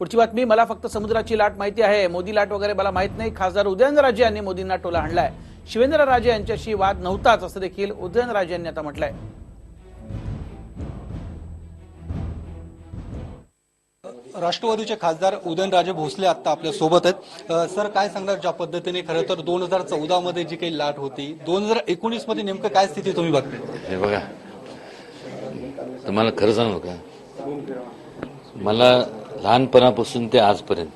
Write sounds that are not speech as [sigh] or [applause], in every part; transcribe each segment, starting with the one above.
पुढची बातमी मला फक्त समुद्राची लाट माहिती आहे. मोदी लाट वगैरे मला माहीत नाही. खासदार उदयनराजे यांनी मोदींना टोला आणलाय शिवेंद्रराजे यांच्याशी वाद नव्हताच असं देखील उदयनराजे यांनी आता म्हटलंय. राष्ट्रवादीचे खासदार उदयनराजे भोसले आता आपल्यासोबत आहेत. सर काय सांगणार ज्या पद्धतीने? खरं तर दोन हजार चौदा मध्ये जी काही लाट होती दोन हजार एकोणीसमध्ये नेमकं काय स्थिती तुम्ही बघताय? हे बघा तुम्हाला खरं सांगू का? मला लहानपणापासून ते आजपर्यंत.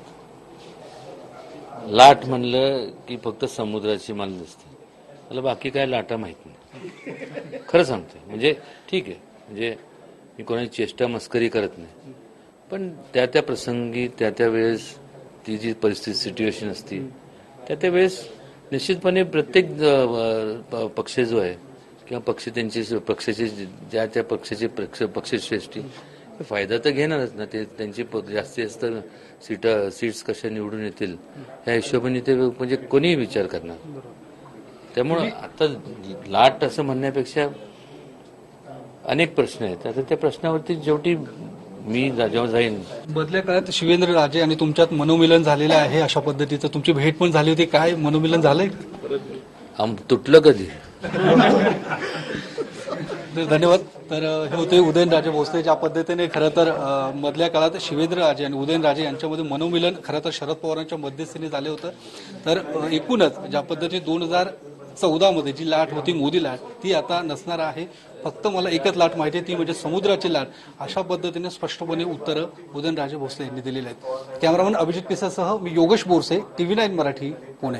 लाट म्हणलं की फक्त समुद्राची मला दिसते मला बाकी काय लाटा माहीत नाही. खरं सांगतोय. म्हणजे ठीक आहे. म्हणजे मी कोणाची चेष्टा मस्करी करत नाही. पण त्या त्या प्रसंगी त्या त्या वेळेस ती जी परिस्थिती सिच्युएशन असती त्या त्या वेळेस निश्चितपणे प्रत्येक प- पक्ष जो आहे किंवा पक्ष त्यांची पक्षाचे ज्या त्या पक्षाचे पक्ष पक्षश्रेष्ठी फायदा तर घेणारच ना. ते त्यांची जास्तीत जास्त सीट सीट्स कशा निवडून येतील ह्या हिशोबाने ते म्हणजे कोणीही विचार करणार. त्यामुळं आता लाट असं म्हणण्यापेक्षा अनेक प्रश्न आहेत. आता त्या प्रश्नावरती शेवटी मी जेव्हा जाईन. बदल्या काळात शिवेंद्र राजे आणि तुमच्यात मनोमिलन झालेलं आहे अशा पद्धतीचं. तुमची भेट पण झाली होती. काय मनोमिलन झालंय? आम तुटलं कधी? [laughs] धन्यवाद. तर हे होते उदयनराजे भोसले ज्या पद्धतीने खरं तर मधल्या काळात शिवेंद्रराजे आणि उदयनराजे यांच्यामध्ये मनोमिलन खरं तर शरद पवारांच्या मध्यस्थीने झाले होतं. तर एकूणच ज्या पद्धतीने दोन हजार चौदामध्ये जी लाट होती मोदी लाट ती आता नसणार आहे. फक्त मला एकच लाट माहिती आहे ती म्हणजे समुद्राची लाट. अशा पद्धतीने स्पष्टपणे उत्तरं उदयनराजे भोसले यांनी दिलेली आहेत. कॅमेरामन अभिजित पिसासह मी योगेश बोरसे टीव्ही नाईन मराठी पुणे.